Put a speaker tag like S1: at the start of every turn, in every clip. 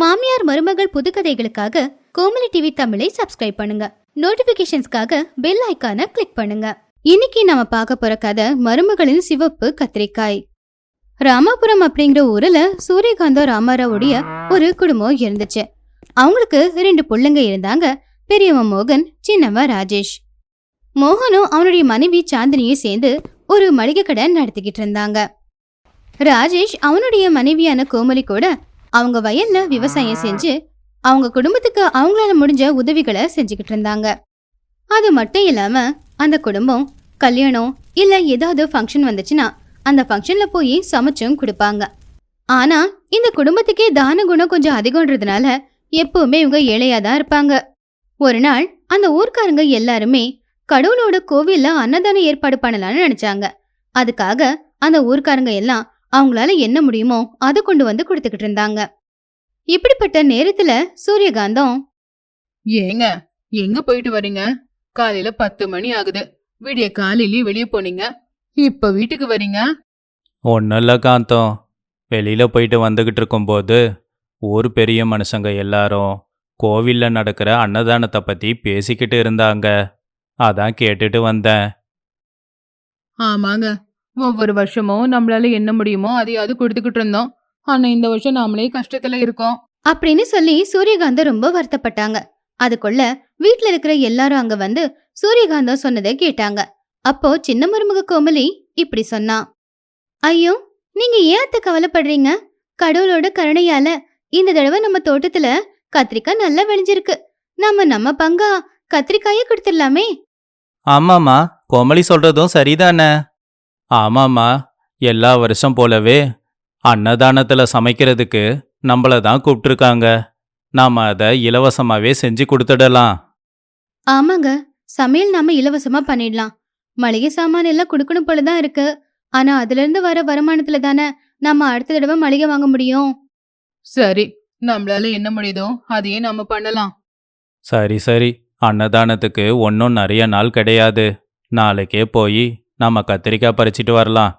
S1: மாமியார் மருமகள் புதுக்கதைகளுக்காக கோமலி டிவி தமிழை சப்ஸ்கிரைப் பண்ணுங்க. நோட்டிபிகேஷன்ஸ்க்காக பெல் ஐகானை கிளிக் பண்ணுங்க. இன்னைக்கு நாம பார்க்க போற கதை மருமகளின் சிவப்பு கத்திரிக்காய். ராமாபுரம் அப்படிங்கிற ஊர்ல சூரியகாந்தம் ராமாராவுடைய ஒரு குடும்பம் இருந்துச்சு. அவங்களுக்கு ரெண்டு பிள்ளைங்க இருந்தாங்க. பெரியவன் மோகன் சின்னவன் ராஜேஷ். மோகனும் அவனுடைய மனைவி சாந்தினியும் சேர்ந்து ஒரு மளிகை கடை நடத்திக்கிட்டு இருந்தாங்க. ராஜேஷ் அவனுடைய மனைவியான கோமலி கூட அவங்க வயல்ல விவசாயம் செஞ்சு அவங்க குடும்பத்துக்கு அவங்களால முடிஞ்ச உதவிகளை செஞ்சுக்கிட்டு இருந்தாங்க. அது மட்டும் இல்லாம அந்த குடும்பம் கல்யாணம் இல்ல ஏதாவது ஃபங்க்ஷன் வந்துச்சுன்னா அந்த ஃபங்க்ஷன்ல போய் சமைச்சும் கொடுப்பாங்க. ஆனா இந்த குடும்பத்துக்கே தான குணம் கொஞ்சம் அதிகம்ன்றதுனால எப்பவுமே இவங்க ஏழையா தான் இருப்பாங்க. ஒரு நாள் அந்த ஊர்க்காரங்க எல்லாருமே கடவுளோட கோவில்ல அன்னதானம் ஏற்பாடு பண்ணலாம்னு நினைச்சாங்க. அதுக்காக அந்த ஊர்க்காரங்க எல்லாம் அவங்களால என்ன முடியுமோ அதை கொண்டு வந்து கொடுத்துக்கிட்டு இருந்தாங்க. இப்படிப்பட்ட நேரத்துல சூரியகாந்தம்
S2: ஏங்க எங்க போயிட்டு வரீங்க? காலையில பத்து மணி ஆகுது. விடிய காலையிலயே வெளியே போனீங்க. இப்ப வீட்டுக்கு வரீங்க?
S3: ஒன்றும் இல்லை காந்தம். வெளியில் போயிட்டு வந்துக்கிட்டு இருக்கும்போது ஊர் பெரிய மனுஷங்க எல்லாரும் கோவிலில் நடக்கிற அன்னதானத்தை பற்றி பேசிக்கிட்டு இருந்தாங்க. அதான் கேட்டுட்டு வந்தேன்.
S2: ஆமாங்க. ஒவ்வொரு வருஷமும் நம்மளால என்ன முடியுமோ அதையாவது கொடுத்துக்கிட்டு இருந்தோம். ஆனா இந்த வருஷம் நாமளே கஷ்டத்துல இருக்கோம்.
S1: அப்படின்னு சொல்லி சூரியகாந்தம் ரொம்ப வருத்தப்பட்டாங்க. அதுக்குள்ள வீட்ல இருக்கிற எல்லாரும் அங்க வந்து சூரியகாந்தம் சொன்னதை கேட்டாங்க. அப்போ சின்ன மருமக கோமலி இப்படி சொன்னா. ஐயோ நீங்க ஏன் அத்தை கவலைப்படுறீங்க? கடவுளோட கருணையால இந்த தடவை நம்ம தோட்டத்துல கத்திரிக்காய் நல்லா விளைஞ்சிருக்கு. நாம நம்ம பங்கா கத்திரிக்காயே கொடுத்துடலாமே.
S3: ஆமாம்மா கோமலி சொல்கிறதும் சரிதானே? ஆமாம்மா எல்லா வருஷம் போலவே அன்னதானத்தில் சமைக்கிறதுக்கு நம்மளை தான் கூப்பிட்ருக்காங்க நாம் அதை இலவசமாகவே செஞ்சு கொடுத்துடலாம்.
S1: ஆமாங்க சமையல் நாம இலவசமா பண்ணிடலாம். மளிகை சாமான் எல்லாம் கொடுக்கணும் போலதான் இருக்கு. ஆனா அதுல இருந்து வர வருமானத்துல தானே நம்ம அடுத்த தடவை மளிகை வாங்க முடியும்?
S2: சரி நம்மளால என்ன முடியுதோ அதையே நாம பண்ணலாம்.
S3: சரி சரி. அன்னதானத்துக்கு ஒன்றும் நிறைய நாள் கிடையாது. நாளைக்கே போய் நம்ம கத்திரிக்காய் பறிச்சிட்டு வரலாம்.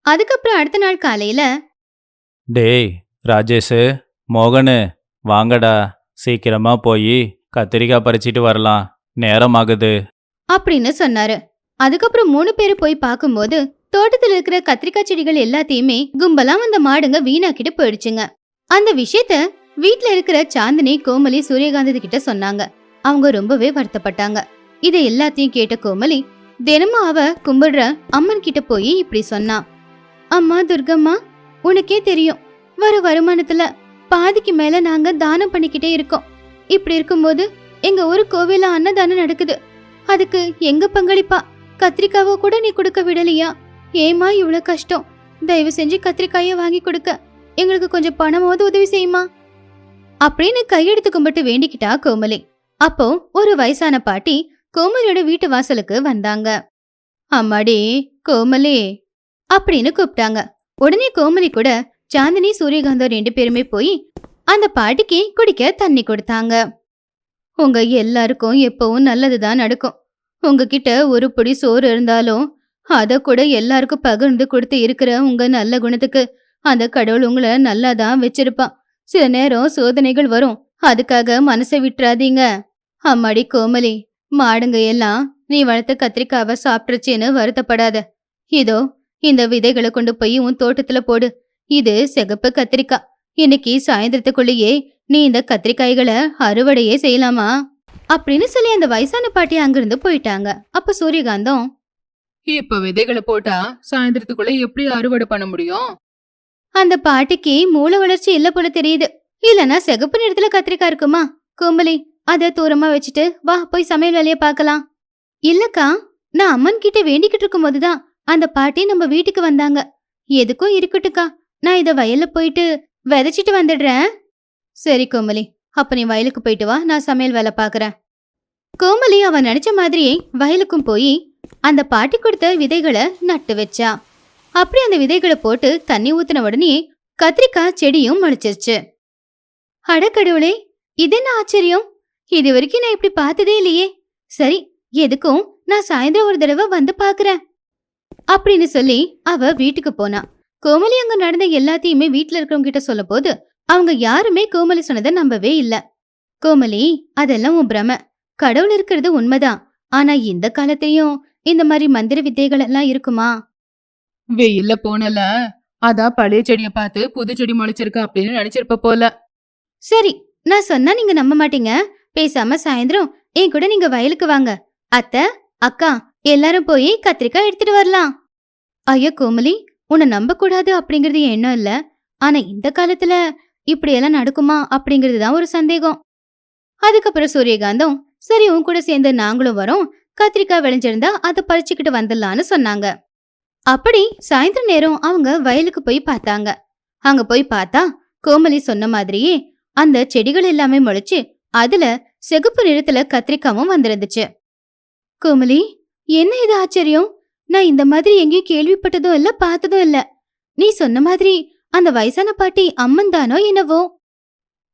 S1: அதுக்கப்புறம் அடுத்த நாள் காலையில
S3: டேய் ராஜேஷு மோகனு வாங்கடா சீக்கிரமா போய் கத்திரிக்காய் பறிச்சிட்டு வரலாம். நேரமாகுது
S1: அப்படின்னு சொன்னாரு. அதுக்கப்புறம் மூணு பேரு போய் பார்க்கும்போது தோட்டத்துல இருக்கிற கத்திரிக்காய் செடிகள் எல்லாத்தையுமே கும்பலா அந்த மாடுங்க வீணாக்கிட்டு போயிடுச்சுங்க. அந்த விஷயத்த வீட்ல இருக்கிற சாந்தினி கோமலி சூரியகாந்தி கிட்ட சொன்னாங்க. அவங்க ரொம்பவே வருத்தப்பட்டாங்க. இதை எல்லாத்தையும் கேட்ட கோமலி தினமும் அவ கும்பிடுற அம்மன் கிட்ட போய் இப்படி சொன்னா. அம்மா துர்கம்மா உனக்கே தெரியும். வர வருமானத்துல பாதிக்கு மேல நாங்க தானம் பண்ணிக்கிட்டே இருக்கோம். இப்படி இருக்கும்போது எங்க ஒரு கோவில அன்னதானம் நடக்குது. அதுக்கு எங்க பங்களிப்பா? கத்திரிக்காவோ கூட நீ கொடுக்க விடலையா? ஏமா இவ்வளவு கஷ்டம். தயவு செஞ்சு கத்திரிக்காய வாங்கி கொடுக்க. எங்களுக்கு கொஞ்சம் பணமாவது உதவி செய்யுமா? அப்படின்னு கையெடுத்து கும்பிட்டு வேண்டிக்கிட்டா கோமலி. அப்போ ஒரு வயசான பாட்டி கோமலியோட வீட்டு வாசலுக்கு வந்தாங்க. அம்மாடி கோமலி அப்படின்னு கூப்பிட்டாங்க. உடனே கோமலி கூட சாந்தினி சூரியகாந்தம் ரெண்டு பேருமே போய் அந்த பாட்டிக்கு குடிக்க தண்ணி கொடுத்தாங்க. உங்க எல்லாருக்கும் எப்பவும் நல்லதுதான் நடக்கும். உங்ககிட்ட ஒரு பொடி சோறு இருந்தாலும் அத கூட எல்லாருக்கும் பகிர்ந்து கொடுத்து இருக்கிற உங்க நல்ல குணத்துக்கு அந்த கடவுள் உங்களை நல்லா தான் வச்சிருப்பான். சில நேரம் சோதனைகள் வரும். அதுக்காக மனசை விட்டுறாதீங்க. அம்மாடி கோமலி மாடுங்க எல்லாம் நீ வளர்த்த கத்திரிக்காவை சாப்பிட்டுருச்சேன்னு வருத்தப்படாத. இதோ இந்த விதைகளை கொண்டு போய் உன் தோட்டத்துல போடு. இது சிகப்பு கத்திரிக்காய் இன்னைக்கு சாயந்தரத்துக்குள்ளேயே நீ இந்த கத்திரிக்காய்களை அறுவடையே செய்யலாமா? அப்படின்னு சொல்லி அந்த வயசான பாட்டி அங்கிருந்து போயிட்டாங்க. அப்ப சூரியகாந்தம்
S2: இப்ப விதைகளை போட்டா சாயந்தரத்துக்குள்ள எப்படி அறுவடை பண்ண முடியும்?
S1: அந்த பாட்டிக்கு மூளை வளர்ச்சி இல்ல போல தெரியுது. இல்லனா சிகப்பு நிறத்துல கத்திரிக்காய் இருக்குமா? கோமலி அத தூரமா வச்சுட்டு வா போய் சமையல் வேலைய பார்க்கலாம் இல்லக்கா நான் அம்மன் கிட்ட வேண்டிக்கிட்டு இருக்கும் போதுதான் அந்த பாட்டி நம்ம வீட்டுக்கு வந்தாங்க. எதுக்கும் இருக்கட்டுக்கா நான் இத வயல்ல போயிட்டு விதைச்சிட்டு வந்துடுறேன். சரி கோமலி அப்ப நீ வயலுக்கு போயிட்டு வா நான் சமையல் வேலை பார்க்கறேன் கோமலி அவன் நினைச்ச மாதிரியே வயலுக்கும் போய் அந்த பாட்டி கொடுத்த விதைகளை நட்டு வச்சா. அப்படி அந்த விதைகளை போட்டு தண்ணி ஊத்தின உடனே கத்திரிக்காய் செடியும் முளைச்சிருச்சு. அடக்கடவுளே இது என்ன ஆச்சரியம்? இது வரைக்கும் நான் இப்படி பார்த்ததே இல்லையே. சரி எதுக்கும்? நான் சாயந்தரம் ஒரு தடவை வந்து பார்க்கறேன். அப்படின்னு சொல்லி அவ வீட்டுக்கு போனா. கோமலி அங்க நடந்த எல்லாத்தையுமே வீட்ல இருக்கிறவங்க கிட்ட சொல்ல போது அவங்க யாருமே கோமலி சொன்னதை நம்பவே இல்ல. கோமலி அதெல்லாம் உன் பிரம. கடவுள் இருக்கிறது உண்மைதான். ஆனா இந்த காலத்தையும் இந்த மாதிரி மந்திர வித்தைகள் எல்லாம் இருக்குமா?
S2: வெயில்ல போனல. அதான் பழைய செடிய பார்த்து புது செடி முளைச்சிருக்கு அப்படின்னு நினைச்சிருப்ப போல.
S1: சரி நான் சொன்னா நீங்க நம்ப மாட்டீங்க. பேசாம சாயந்தரம் என் கூட நீங்க வயலுக்கு வாங்க. அத்த அக்கா எல்லாரும் போய் கத்திரிக்காய் எடுத்துட்டு வரலாம். ஐயோ கோமலி உன்னை நம்ப கூடாது அப்படிங்கறது எண்ணம் இல்ல. ஆனா இந்த காலத்துல இப்படி எல்லாம் நடக்குமா அப்படிங்கிறது தான் ஒரு சந்தேகம். அதுக்கப்புறம் சூரியகாந்தம் சரி உன் கூட சேர்ந்து நாங்களும் வரோம். கத்திரிக்காய் விளைஞ்சிருந்தா அதை பறிச்சுக்கிட்டு வந்துடலான்னு சொன்னாங்க. அப்படி சாயந்தர நேரம் அவங்க வயலுக்கு போய் பார்த்தாங்க. அங்க போய் பார்த்தா கோமலி சொன்ன மாதிரியே அந்த செடிகள் எல்லாமே முளைச்சு அதுல சிகப்பு நிறத்துல கத்திரிக்காவும் வந்திருந்துச்சு. கோமலி என்ன இது ஆச்சரியம்? நான் இந்த மாதிரி எங்கேயும் கேள்விப்பட்டதும் இல்ல பார்த்ததும் இல்ல. நீ சொன்ன மாதிரி அந்த வயசான பாட்டி அம்மன் தானோ என்னவோ?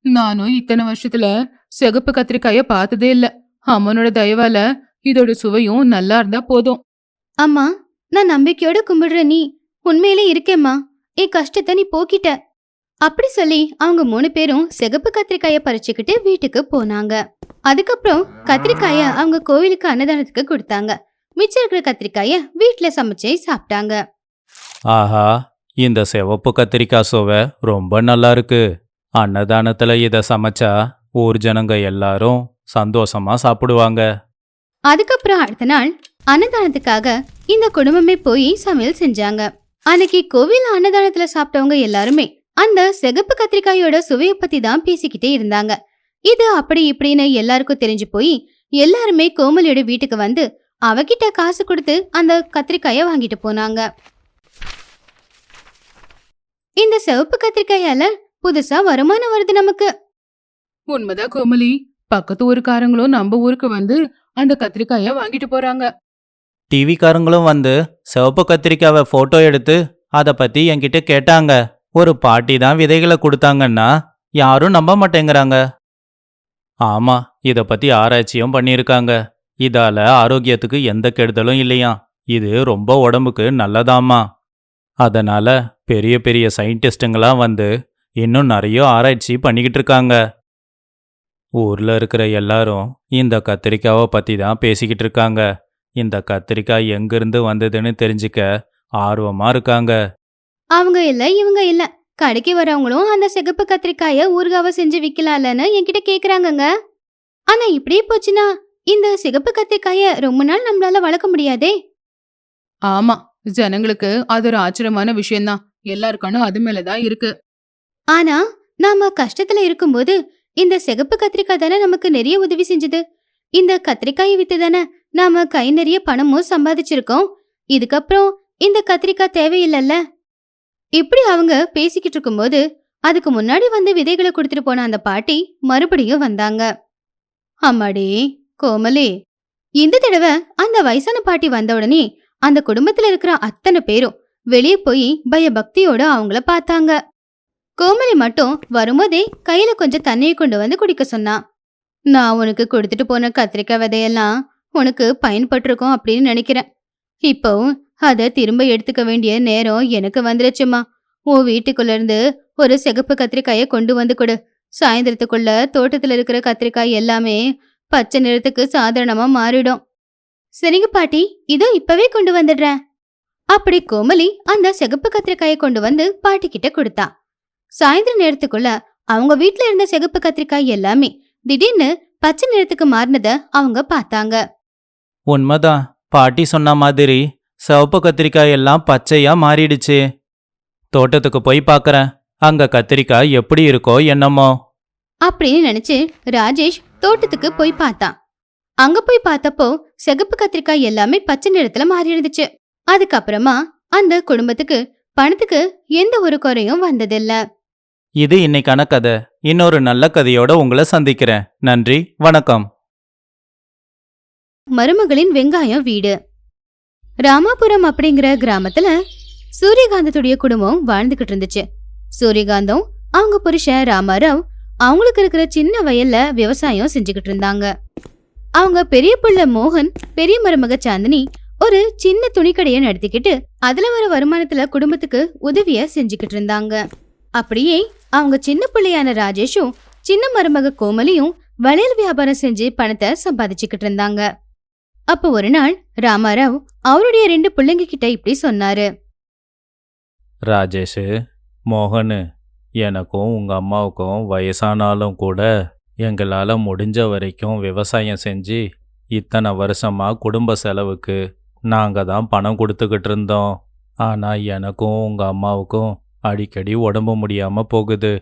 S2: நானும் இத்தனை வருஷத்துல சிகப்பு கத்திரிக்காய பார்த்ததே இல்ல. அம்மனோட தயவால இதோட சுவையும் நல்லா இருந்தா போதும்.
S1: அம்மா நான் நம்பிக்கையோட கும்பிடுற நீ உண்மையிலே இருக்கேம்மா. என் கஷ்டத்தை நீ போக்கிட்ட. அப்படி சொல்லி அவங்க மூணு பேரும் சிகப்பு கத்திரிக்காய பறிச்சுக்கிட்டு வீட்டுக்கு போனாங்க. அதுக்கப்புறம் கத்திரிக்காய அவங்க கோவிலுக்கு அன்னதானத்துக்கு கொடுத்தாங்க. மிச்சம் இருக்கிற கத்திரிக்காய வீட்ல சமைச்சு சாப்பிட்டாங்க.
S3: ஆஹா இந்த சிவப்பு கத்திரிக்காய் சுவை ரொம்ப நல்லா இருக்கு. அன்னதானத்துல இதை சமைச்சா ஊர் ஜனங்க எல்லாரும் சந்தோஷமா சாப்பிடுவாங்க.
S1: அதுக்கப்புறம் அடுத்த நாள் அன்னதானத்துக்காக இந்த குடும்பமே போய் சமையல் செஞ்சாங்க. அன்னைக்கு கோவில் அன்னதானத்துல சாப்பிட்டவங்க எல்லாருமே அந்த சிகப்பு கத்திரிக்காயோட சுவையை பத்தி தான் பேசிக்கிட்டே இருந்தாங்க. இது அப்படி இப்படின்னு எல்லாருக்கும் தெரிஞ்சு போய் எல்லாருமே கோமலியோட வீட்டுக்கு வந்து அவகிட்ட காசு கொடுத்து அந்த கத்திரிக்காய வாங்கிட்டு போனாங்க. இந்த சிவப்பு கத்திரிக்காயால புதுசா வருமானம் வருது நமக்கு.
S2: உண்மைதான் கோமலி. பக்கத்து ஊருக்காரங்களும் நம்ம ஊருக்கு வந்து அந்த கத்திரிக்காய வாங்கிட்டு போறாங்க.
S3: டிவிக்காரங்களும் வந்து சிவப்பு கத்திரிக்காவை ஃபோட்டோ எடுத்து அதை பற்றி என்கிட்ட கேட்டாங்க. ஒரு பாட்டி தான் விதைகளை கொடுத்தாங்கன்னா யாரும் நம்ப மாட்டேங்கிறாங்க. ஆமா இதை பற்றி ஆராய்ச்சியும் பண்ணியிருக்காங்க. இதால ஆரோக்கியத்துக்கு எந்த கெடுதலும் இல்லையா? இது ரொம்ப உடம்புக்கு நல்லதாமா அதனால பெரிய பெரிய சயின்டிஸ்டுங்களாம் வந்து இன்னும் நிறைய ஆராய்ச்சி பண்ணிக்கிட்டு இருக்காங்க. ஊர்ல இருக்கிற எல்லாரும் இந்த கத்திரிக்காவை பத்தி தான் பேசிக்கிட்டு இருக்காங்க. இந்த கத்திரிக்காய் எங்கிருந்து வந்ததுன்னு தெரிஞ்சுக்க ஆர்வமா இருக்காங்க.
S1: அவங்க இல்ல இவங்க இல்ல. கடைக்கு வரவங்களும் அந்த சிகப்பு கத்திரிக்காய ஊறுகாவ செஞ்சு விக்கலாம்லன்னு என்கிட்ட கேக்குறாங்கங்க. ஆனா இப்படியே போச்சுன்னா இந்த சிகப்பு கத்திரிக்காய ரொம்ப நாள் நம்மளால வளர்க்க முடியாதே.
S2: ஆமா ஜனங்களுக்கு அது ஒரு ஆச்சரியமான விஷயம்தான். எல்லாருக்கானும் அது மேலதான் இருக்கு.
S1: ஆனா நாம கஷ்டத்துல இருக்கும்போது இந்த சிகப்பு கத்திரிக்காய் தானே நமக்கு நிறைய உதவி செஞ்சது. இந்த கத்திரிக்காயை வித்து தானே நாம கை நிறைய பணமும் சம்பாதிச்சிருக்கோம். இதுக்கப்புறம் இந்த கத்திரிக்காய் தேவையில்லைல்ல. இப்படி அவங்க பேசிக்கிட்டு இருக்கும்போது அதுக்கு முன்னாடி வந்து விதைகளை கொடுத்துட்டு போன அந்த பாட்டி மறுபடியும் வந்தாங்க. அம்மாடி கோமலி இந்த தடவை அந்த வயசான பாட்டி வந்த உடனே அந்த குடும்பத்துல இருக்கிற அத்தனை பேரும் வெளியே போய் பயபக்தியோட அவங்கள பார்த்தாங்க. கோமலி மட்டும் வரும்போதே கையில கொஞ்சம் தண்ணியை கொண்டு வந்து குடிக்க சொன்னா நான் உனக்கு கொடுத்துட்டு போன கத்திரிக்காய் விதையெல்லாம் உனக்கு பயன்பட்டிருக்கும் அப்படின்னு நினைக்கிறேன். இப்போ அதை திரும்ப எடுத்துக்க வேண்டிய நேரம் எனக்கு வந்துருச்சுமா. உன் வீட்டுக்குள்ள இருந்து ஒரு சிகப்பு கத்திரிக்காயை கொண்டு வந்து கொடு. சாயந்தரத்துக்குள்ள தோட்டத்துல இருக்கிற கத்திரிக்காய் எல்லாமே பச்சை நிறத்துக்கு சாதாரணமா மாறிடும். சரிங்க பாட்டி இதோ இப்பவே கொண்டு வந்துடுறேன். அப்படி கோமலி அந்த சிகப்பு கத்திரிக்காயை கொண்டு வந்து பாட்டி கிட்ட கொடுத்தா. சாயந்தர நேரத்துக்குள்ள அவங்க வீட்டுல இருந்த சிகப்பு கத்திரிக்காய் எல்லாமே திடீர்னு பச்சை நிறத்துக்கு மாறினத அவங்க பார்த்தாங்க.
S3: உண்மைதான். பாட்டி சொன்ன மாதிரி சிவப்பு கத்திரிக்காய் எல்லாம் பச்சையா மாறிடுச்சு. தோட்டத்துக்கு போய் பார்க்கறேன் அங்க கத்திரிக்காய் எப்படி இருக்கோ என்னமோ.
S1: அப்படின்னு நினைச்சு ராஜேஷ் தோட்டத்துக்கு போய் பார்த்தான். அங்க போய் பார்த்தப்போ சிகப்பு கத்திரிக்காய் எல்லாமே பச்சை நிறத்துல மாறி இருந்துச்சு அதுக்கப்புறமா அந்த குடும்பத்துக்கு பணத்துக்கு எந்த ஒரு குறையும் வந்ததில்ல.
S3: இது இன்னைக்கான கதை. இன்னொரு நல்ல கதையோட உங்களை சந்திக்கிறேன். நன்றி. வணக்கம்.
S1: மருமகளின் வெங்காயம் வீடு. ராமாபுரம் அப்படிங்கிற கிராமத்துல சூரியகாந்தத்துடைய குடும்பம் வாழ்ந்துகிட்டு இருந்துச்சு. சூரியகாந்தம் அவங்க புருஷன் ராமாராவ் அவங்களுக்கு இருக்கிற சின்ன வயல்ல விவசாயம் செஞ்சுக்கிட்டு இருந்தாங்க. அவங்க பெரிய பிள்ளை மோகன் பெரிய மருமக சாந்தினி ஒரு சின்ன துணிக்கடையை நடத்திக்கிட்டு அதுல வர வருமானத்துல குடும்பத்துக்கு உதவிய செஞ்சுக்கிட்டு இருந்தாங்க. அப்படியே அவங்க சின்ன பிள்ளையான ராஜேஷும் சின்ன மருமக கோமலியும் வளையல் வியாபாரம் செஞ்சு பணத்தை சம்பாதிச்சுக்கிட்டு இருந்தாங்க. அப்போ ஒரு நாள் ராமாராவ் அவருடைய ரெண்டு பிள்ளைங்க கிட்ட இப்படி சொன்னாரு.
S3: ராஜேஷு மோகனு எனக்கும் உங்கள் அம்மாவுக்கும் வயசானாலும் கூட எங்களால் முடிஞ்ச வரைக்கும் விவசாயம் செஞ்சு இத்தனை வருஷமாக குடும்ப செலவுக்கு நாங்கள் தான் பணம் கொடுத்துக்கிட்டு இருந்தோம். ஆனால் எனக்கும் உங்கள் அம்மாவுக்கும் அடிக்கடி உடம்பு முடியாமல் போகுது.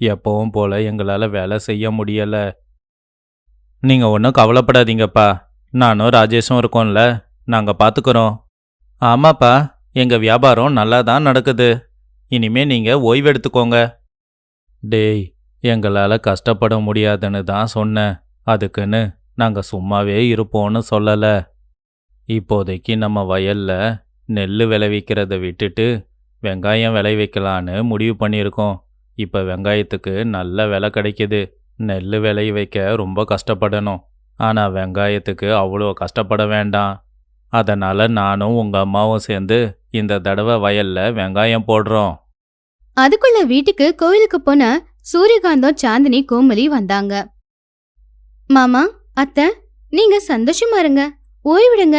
S3: எப்பவும் போல் எங்களால் வேலை செய்ய முடியலை. நீங்கள் ஒன்றும் கவலைப்படாதீங்கப்பா. நானும் ராஜேஷும் இருக்கோம்ல. நாங்கள் பார்த்துக்குறோம் ஆமாப்பா எங்கள் வியாபாரம் நல்லா தான் நடக்குது. இனிமே நீங்கள் ஓய்வெடுத்துக்கோங்க. டேய் எங்களால் கஷ்டப்பட முடியாதுன்னு தான் சொன்னேன். அதுக்குன்னு நாங்கள் சும்மாவே இருப்போம்னு சொல்லலை. இப்போதைக்கு நம்ம வயல்ல நெல் விளைவிக்கிறத விட்டுட்டு வெங்காயம் விளைவிக்கலான்னு முடிவு பண்ணியிருக்கோம். இப்போ வெங்காயத்துக்கு நல்ல விலை கிடைக்குது. நெல் விளை வைக்க ரொம்ப கஷ்டப்படணும். ஆனால் வெங்காயத்துக்கு அவ்வளோ கஷ்டப்பட வேண்டாம். அதனால் நானும் உங்கள் அம்மாவும் சேர்ந்து இந்த தடவை வயல்ல வெங்காயம் போடுறோம்.
S1: அதுக்குள்ள வீட்டுக்கு கோயிலுக்கு போன சூரியகாந்தம் சாந்தினி கோமலி வந்தாங்க. மாமா அத்தை நீங்க சந்தோஷமா இருங்க. ஓய்விடுங்க.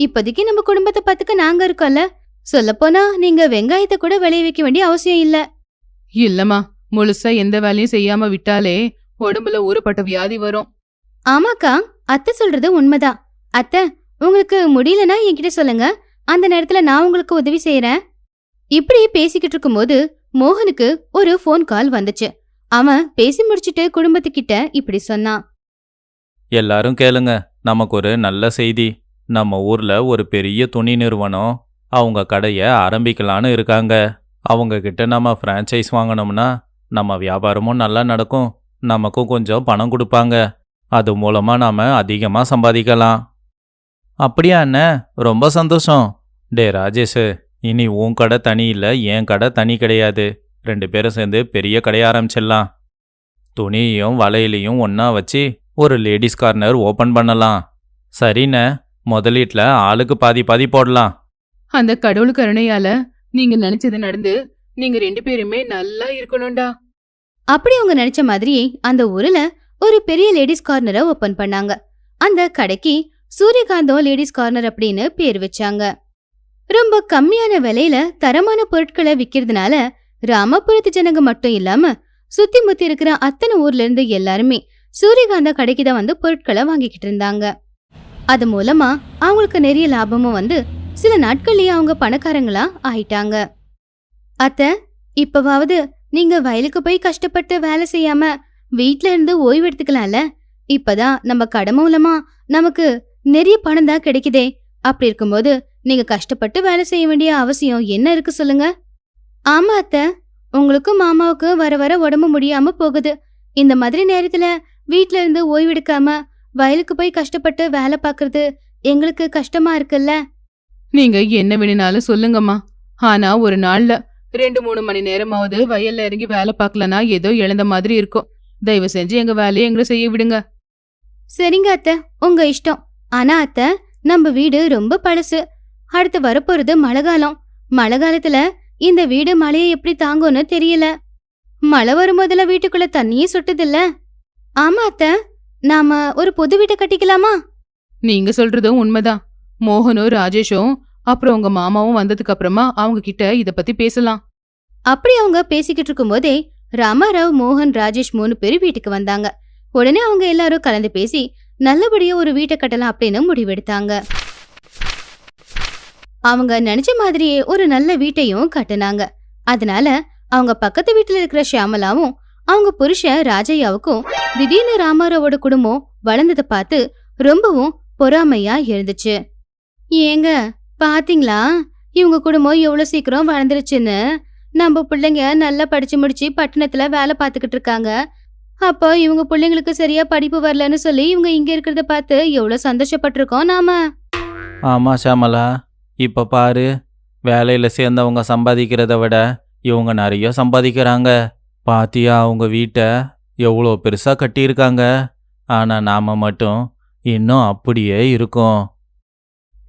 S1: இப்போதைக்கு நம்ம குடும்பத்தை பார்த்துக்க நாங்க இருக்கோம்ல. சொல்லப்போனா நீங்க வெங்காயத்தை கூட விளைய வைக்க வேண்டிய அவசியம் இல்ல.
S2: இல்லம்மா. முழுசா எந்த வேலையும் செய்யாம விட்டாலே உடம்புல ஊறுபட்ட வியாதி வரும்.
S1: ஆமாக்கா. அத்தை சொல்றது உண்மைதான். அத்தை உங்களுக்கு முடியலனா என்கிட்ட சொல்லுங்க. அந்த நேரத்துல நான் உங்களுக்கு உதவி செய்யறேன் இப்படி பேசிக்கிட்டு இருக்கும்போது மோகனுக்கு ஒரு ஃபோன் கால் வந்துச்சு. அவன் பேசி முடிச்சிட்டு குடும்பத்துக்கிட்ட இப்படி சொன்னான்.
S3: எல்லாரும் கேளுங்க. நமக்கு ஒரு நல்ல செய்தி. நம்ம ஊர்ல ஒரு பெரிய துணி நிறுவனம். அவங்க கடையை ஆரம்பிக்கலான்னு இருக்காங்க. அவங்க கிட்ட நம்ம ஃப்ரான்ச்சைஸ் வாங்கினோம்னா நம்ம வியாபாரமும் நல்லா நடக்கும். நமக்கும் கொஞ்சம் பணம் கொடுப்பாங்க. அது மூலமா நாம அதிகமா சம்பாதிக்கலாம். அப்படியா அண்ணே? ரொம்ப சந்தோஷம். டே ராஜேஷ் இனி உன் கடை தனி இல்லை என் கடை தனி கிடையாது. ரெண்டு பேரும் சேர்ந்து பெரிய கடையை ஆரம்பிச்சிடலாம். துணியையும் வலையிலையும் ஒன்றா வச்சு ஒரு லேடிஸ் கார்னர் ஓப்பன் பண்ணலாம். சரிண்ணே. முதலீட்டில் ஆளுக்கு பாதி பாதி போடலாம்.
S2: அந்த கடவுள் கருணையால நீங்க நினைச்சது நடந்து நீங்க ரெண்டு பேருமே நல்லா இருக்கணும்டா.
S1: அப்படி அவங்க நினைச்ச மாதிரியே அந்த ஊர்ல ஒரு பெரிய லேடிஸ் கார்னரை ஓபன் பண்ணாங்க. அந்த கடைக்கு சூரியகாந்தம் லேடிஸ் கார்னர் அப்படின்னு பேர் வச்சாங்க. ரொம்ப கம்மியான விலையில தரமான பொருட்களை விக்கிறதுனால ராமபுரத்து ஜனங்க மட்டும் இல்லாம சுத்தி முத்தி இருக்கிற அத்தனை ஊர்ல இருந்து எல்லாருமே சூரியகாந்த கடைக்கு தான் வந்து பொருட்களை வாங்கிக்கிட்டு இருந்தாங்க. அது மூலமா அவங்களுக்கு நிறைய லாபமும் வந்து சில நாட்கள்லயே அவங்க பணக்காரங்களா ஆயிட்டாங்க. அத்த இப்பவாவது நீங்க வயலுக்கு போய் கஷ்டப்பட்டு வேலை செய்யாம வீட்ல இருந்து ஓய்வு எடுத்துக்கலாம்ல? இப்பதான் நம்ம கடை மூலமா நமக்கு நிறைய பணம் தான் கிடைக்குதே. அப்படி இருக்கும்போது நீங்க கஷ்டப்பட்டு வேலை செய்ய வேண்டிய அவசியம் என்ன இருக்கு சொல்லுங்க? ஆமா அத்த. உங்களுக்கும் மாமாவுக்கும் வர வர உடம்பு முடியாம போகுது. இந்த மாதிரி நேரத்துல வீட்ல இருந்து ஓய்வு எடுக்காம வயலுக்கு போய் கஷ்டப்பட்டு வேலை பார்க்கறது எங்களுக்கு கஷ்டமா இருக்குல்ல?
S2: நீங்க என்ன வேணும்னாலும் சொல்லுங்கம்மா. ஆனா ஒரு நாள்ல ரெண்டு மூணு மணி நேரமாவது வயல்ல இறங்கி வேலை பார்க்கலனா ஏதோ இழந்த மாதிரி இருக்கும். தயவு செஞ்சு எங்க வேலையை எங்களை செய்ய விடுங்க.
S1: சரிங்க அத்தை. உங்க இஷ்டம். ஆனா அத்தை நம்ம வீடு ரொம்ப பழசு. அடுத்து வரப்போறது மழை காலம் மழை காலத்துல இந்த வீடு மழையை எப்படி தாங்கும்னு தெரியல. மழை வரும்போதெல்லாம் வீட்டுக்குள்ள தண்ணியே சொட்டுதில்ல. ஆமா அத்தை நாம ஒரு புது வீட்டை கட்டிக்கலாமா?
S2: நீங்க சொல்றதும் உண்மைதான். மோகனும் ராஜேஷும் அப்புறம் உங்க மாமாவும் வந்ததுக்கு அப்புறமா அவங்க கிட்ட இத பத்தி பேசலாம்.
S1: அப்படி அவங்க பேசிக்கிட்டு இருக்கும்போதே ராமாராவ் மோகன் ராஜேஷ் மூணு பேரும் வீட்டுக்கு வந்தாங்க. உடனே அவங்க எல்லாரும் கலந்து பேசி நல்லபடியா ஒரு வீட்டை கட்டலாம் அப்படின்னு முடிவெடுத்தாங்க. அவங்க நினைச்ச மாதிரியே ஒரு நல்ல வீட்டையும் கட்டுனாங்க. அதனால அவங்க பக்கத்து வீட்டுல இருக்கிற ஷியாமலாவும் அவங்க புருஷன் ராஜையாவுக்கும் திடீர்னு ராமாராவோட குடும்பம் வளர்ந்ததை பார்த்து ரொம்பவும் பொறாமையா இருந்துச்சு. ஏங்க பாத்தீங்களா? இவங்க குடும்பம் எவ்வளவு சீக்கிரம் வளர்ந்துருச்சுன்னு? நம்ம பிள்ளைங்க நல்லா படிச்சு முடிச்சு பட்டணத்துல வேலை பார்த்துக்கிட்டு இருக்காங்க. அப்போ இவங்க பிள்ளைங்களுக்கு சரியா படிப்பு வரலன்னு சொல்லி இவங்க இங்க இருக்கிறத பார்த்து எவ்வளவு சந்தோஷப்பட்டிருக்கோம் நாம?
S3: ஆமாம் ஷாமலா. இப்போ பாரு வேலையில் சேர்ந்தவங்க சம்பாதிக்கிறத விட இவங்க நிறைய சம்பாதிக்கிறாங்க. பாத்தியா அவங்க வீட்டை எவ்வளோ பெருசாக கட்டியிருக்காங்க. ஆனால் நாம் மட்டும் இன்னும் அப்படியே இருக்கோம்.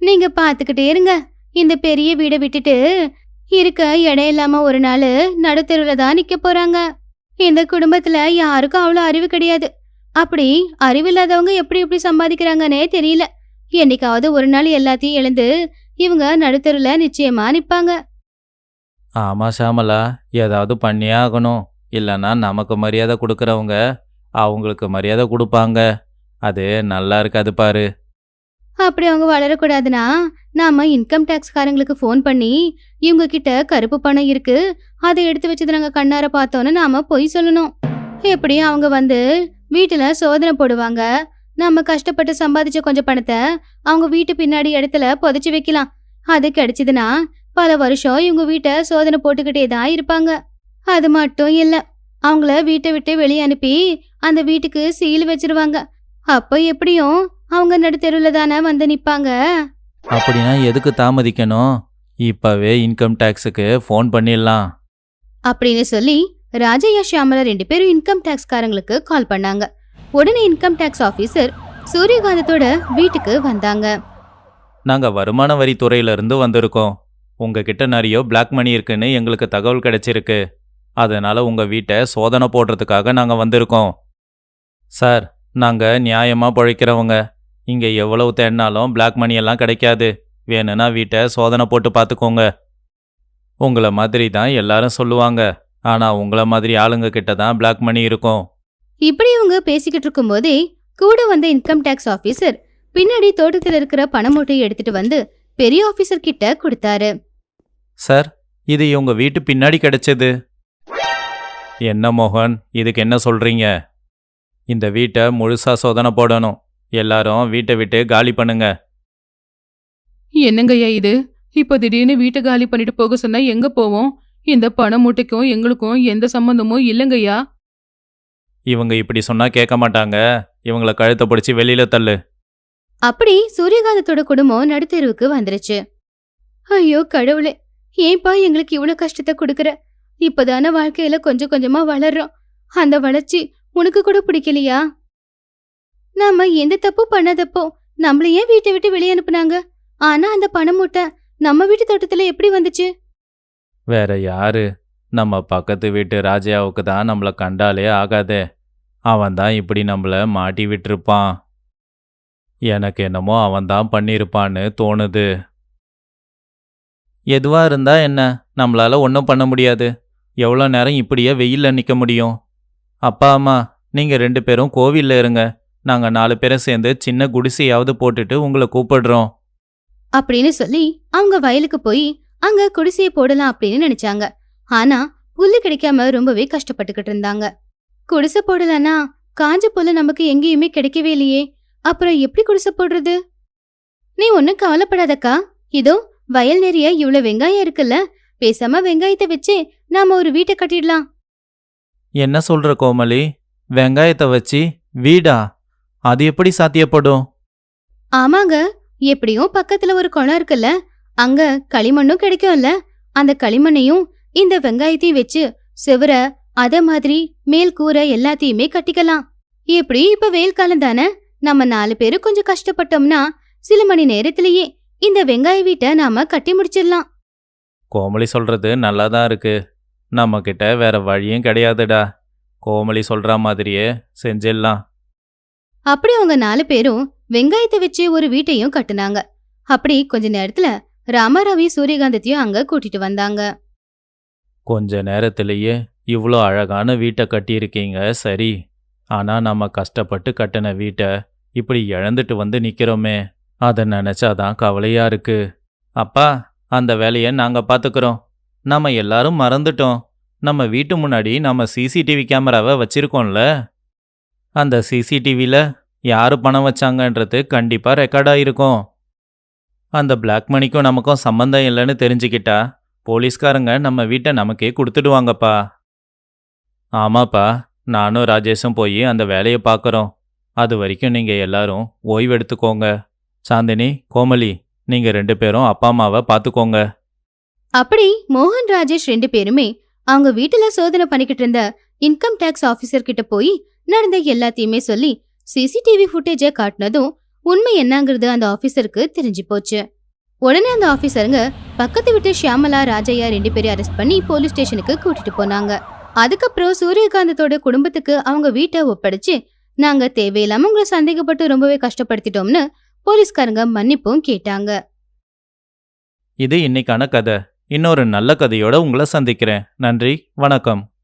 S1: நீங்க பாத்துக்கிட்டே இருங்க. இந்த பெரிய வீடை விட்டுட்டு இருக்க இடம் இல்லாம ஒரு நாள் நடுத்தெருவுல தான் நிக்க போறாங்க. இந்த குடும்பத்துல யாருக்கும் அவ்வளோ அறிவு கிடையாது. அப்படி அறிவில்லாதவங்க எப்படி எப்படி சம்பாதிக்கிறாங்கன்னே தெரியல. என்னைக்காவது ஒரு நாள் எல்லாத்தையும் இழந்து இவங்க நடுத்தெருவுல நிச்சயமா நிப்பாங்க.
S3: ஆமா ஷாமலா ஏதாவது பண்ணியே ஆகணும். இல்லைன்னா நமக்கு மரியாதை கொடுக்குறவங்க அவங்களுக்கு மரியாதை கொடுப்பாங்க. அது நல்லா இருக்காது பாரு.
S1: அப்படி அவங்க வளரக்கூடாதுன்னா நாம இன்கம் டேக்ஸ்காரங்களுக்கு ஃபோன் பண்ணி இவங்க கிட்ட கருப்பு பணம் இருக்கு. அதை எடுத்து வச்சது நாங்க கண்ணார பார்த்தோன்னு நாம பொய் சொல்லணும். எப்படியும் அவங்க வந்து வீட்டுல சோதனை போடுவாங்க. நம்ம கஷ்டப்பட்டு சம்பாதிச்ச கொஞ்சம் பணத்தை அவங்க வீட்டு பின்னாடி இடத்துல புதைச்சி வைக்கலாம். அது கிடைச்சதுன்னா பல வருஷம் இவங்க வீட்டை சோதனை போட்டுக்கிட்டே தான் இருப்பாங்க. அது மட்டும் இல்ல அவங்கள வீட்டை விட்டு வெளியே அனுப்பி அந்த வீட்டுக்கு சீல் வச்சிருவாங்க. அப்போ எப்படியும் அவங்க நடுத்தெருவுல தானே வந்து நிப்பாங்க?
S3: அப்படின்னா எதுக்கு தாமதிக்கணும்? இப்பவே இன்கம் டேக்ஸுக்கு ஃபோன் பண்ணிடலாம்.
S1: அப்படின்னு சொல்லி ராஜையா ஷியாமலா ரெண்டு பேரும் இன்கம் டேக்ஸ்காரங்களுக்கு கால் பண்ணாங்க. உடனே இன்கம் டேக்ஸ் ஆபீசர் சூரியகாந்தத்தோட வீட்டுக்கு வந்தாங்க.
S3: நாங்க வருமான வரித்துறையில இருந்து வந்திருக்கோம். உங்ககிட்ட நிறைய பிளாக் மணி இருக்குன்னு எங்களுக்கு தகவல் கிடைச்சிருக்கு. அதனால உங்க வீட்டை சோதனை போடுறதுக்காக நாங்க வந்திருக்கோம். சார் நாங்க நியாயமா பழைக்கிறவங்க. இங்க எவ்வளவு தேடினாலும் பிளாக் மணி எல்லாம் கிடைக்காது. வேணும்னா வீட்டை சோதனை போட்டு பார்த்துக்கோங்க. உங்களை மாதிரி தான் எல்லாரும் சொல்லுவாங்க. ஆனா உங்களை மாதிரி ஆளுங்க கிட்ட தான் பிளாக் மணி இருக்கும்.
S1: இப்படி இவங்க பேசிக்கிட்டு இருக்கும்போதே கூட வந்த இன்கம் டேக்ஸ் ஆபீசர் பின்னாடி தோட்டத்தில் இருக்கிற பண மூட்டையை எடுத்துட்டு வந்து பெரிய ஆபீசர் கிட்ட கொடுத்தாரு.
S3: சார் இது இவங்க வீட்டு பின்னாடி கிடைச்சது. என்ன மோகன் இதுக்கு என்ன சொல்றீங்க? இந்த வீட்டை முழுசா சோதனை போடணும். எல்லாரும் வீட்டை விட்டு காலி பண்ணுங்க.
S2: என்னங்கய்யா இது? இப்போ திடீர்னு வீட்டை காலி பண்ணிட்டு போக சொன்னா எங்க போவோம்? இந்த பண மூட்டைக்கும் எங்களுக்கும் எந்த சம்பந்தமும் இல்லைங்கய்யா?
S3: இவங்க இப்படி சொன்னா கேட்க மாட்டாங்க. இவங்கள கழுத்தை பிடிச்சி வெளியில தள்ளு.
S1: அப்படி சூரியகாந்தத்தோட குடும்பம் நடுத்தெருவுக்கு வந்துருச்சு. ஐயோ கடவுளே. ஏன்பா எங்களுக்கு இவ்வளவு கஷ்டத்தை கொடுக்கற? இப்பதானே வாழ்க்கையில கொஞ்சம் கொஞ்சமா வளர்றோம். அந்த வளர்ச்சி உனக்கு கூட பிடிக்கலையா? நாம எந்த தப்பு பண்ணாதப்போ நம்மள ஏன் வீட்டை விட்டு வெளியே அனுப்புனாங்க? ஆனா அந்த பணமூட்டை நம்ம வீட்டு தோட்டத்துல எப்படி வந்துச்சு?
S3: வேற யாரு? நம்ம பக்கத்து வீட்டு ராஜாவுக்கு தான் நம்மள கண்டாலே ஆகாதே. அவன் தான் இப்படி நம்மள மாட்டி விட்டுருப்பான். எனக்கு என்னமோ அவன் தான் பண்ணியிருப்பான்னு தோணுது. எதுவா இருந்தா என்ன? நம்மளால ஒன்றும் பண்ண முடியாது. எவ்வளோ நேரம் இப்படியே வெயில்ல நிற்க முடியும்? அப்பா அம்மா நீங்க ரெண்டு பேரும் கோவிலில் இருங்க. நாங்கள் நாலு பேரும் சேர்ந்து சின்ன குடிசையாவது போட்டுட்டு உங்களை கூப்பிடுறோம்.
S1: அப்படின்னு சொல்லி அவங்க வயலுக்கு போய் அங்க குடிசையை போடலாம் அப்படின்னு நினைச்சாங்க. ஆனா புல்லு கிடைக்காம ரொம்பவே கஷ்டப்பட்டுக்கிட்டு இருந்தாங்க. குடிசை போடலன்னா காஞ்ச புல்லு நமக்கு எங்கேயுமே கிடைக்கவே இல்லையே. அப்புறம் எப்படி குடிசை போடுறது? நீ ஒன்னும் கவலைப்படாதக்கா. இதோ வயல் நிறைய இவ்ளோ வெங்காயம் இருக்குல்ல பேசாம வெங்காயத்தை வச்சு நாம ஒரு வீட்டை கட்டிடலாம்.
S3: என்ன சொல்ற கோமலி வெங்காயத்தை வச்சு வீடா? அது எப்படி சாத்தியப்படும்?
S1: ஆமாங்க. எப்படியும் பக்கத்துல ஒரு குளம் இருக்குல்ல அங்க களிமண்ணும் கிடைக்கும்ல. அந்த களிமண்ணையும் இந்த வெங்காயத்தையும் வச்சு செவர அத மாதிரி மேல் கூரை எல்லாத்தையுமே கட்டிக்கலாம். எப்படி? இப்ப வெயில் காலம் தானே. நம்ம நாலு பேரும் கொஞ்சம் கஷ்டப்பட்டோம்னா சில மணி நேரத்திலேயே இந்த வெங்காய வீட்டை நாம கட்டி முடிச்சிடலாம்.
S3: கோமலி சொல்றது நல்லா தான் இருக்கு. நம்ம கிட்ட வேற வழியும் கிடையாதுடா. கோமலி சொல்ற மாதிரியே செஞ்சிடலாம்.
S1: அப்படி அவங்க நாலு பேரும் வெங்காயத்தை வச்சு ஒரு வீட்டையும் கட்டுனாங்க. அப்படி கொஞ்ச நேரத்துல ராமாராவி சூரியகாந்தத்தையும் அங்க கூட்டிட்டு வந்தாங்க.
S3: கொஞ்ச நேரத்திலேயே இவ்வளோ அழகான வீட்டை கட்டியிருக்கீங்க சரி. ஆனா நம்ம கஷ்டப்பட்டு கட்டின வீட்டை இப்படி இழந்துட்டு வந்து நிக்கிறோமே. அதை நினைச்சாதான் கவலையா இருக்கு. அப்பா அந்த வேலையை நாங்க பாத்துக்கிறோம். நம்ம எல்லாரும் மறந்துட்டோம். நம்ம வீட்டு முன்னாடி நம்ம சிசிடிவி கேமராவை வச்சிருக்கோம்ல. அந்த சிசிடிவியில் யார் பணம் வச்சாங்கன்றது கண்டிப்பாக ரெக்கார்டாக இருக்கும் அந்த பிளாக் மணிக்கும் நமக்கும் சம்மந்தம் இல்லைன்னு தெரிஞ்சுக்கிட்டா போலீஸ்காரங்க நம்ம வீட்டை நமக்கே கொடுத்துடுவாங்கப்பா. ஆமாப்பா நானும் ராஜேஷும் போய் அந்த வேலையை பார்க்குறோம். அது வரைக்கும் நீங்கள் எல்லாரும் ஓய்வு எடுத்துக்கோங்க சாந்தினி கோமலி நீங்கள் ரெண்டு பேரும் அப்பா அம்மாவை பார்த்துக்கோங்க.
S1: அப்படி மோகன் ராஜேஷ் ரெண்டு பேருமே அவங்க வீட்டுல சோதனை பண்ணிக்கிட்டு இருந்த இன்கம் டேக்ஸ் ஆபீசர் கிட்ட போய் நடந்த எல்லாத்தையுமே சொல்லி சிசிடிவி ஃபுட்டேஜை காட்டினதும் உண்மை என்னங்கிறது அந்த ஆஃபீஸருக்கு தெரிஞ்சு போச்சு. உடனே அந்த ஆஃபீஸருங்க பக்கத்து வீட்டு ஷியாமலா ராஜையா ரெண்டு பேரையும் அரெஸ்ட் பண்ணி போலீஸ் ஸ்டேஷனுக்கு கூட்டிட்டு போனாங்க. அதுக்கப்புறம் சூரியகாந்தத்தோட குடும்பத்துக்கு அவங்க வீட்டை ஒப்படைச்சு நாங்க தேவையில்லாம உங்களை சந்தேகப்பட்டு ரொம்பவே கஷ்டப்படுத்திட்டோம்னு போலீஸ்காரங்க மன்னிப்பும் கேட்டாங்க.
S3: இது இன்னைக்கான கதை. இன்னொரு நல்ல கதையோட உங்களை சந்திக்கிறேன். நன்றி. வணக்கம்.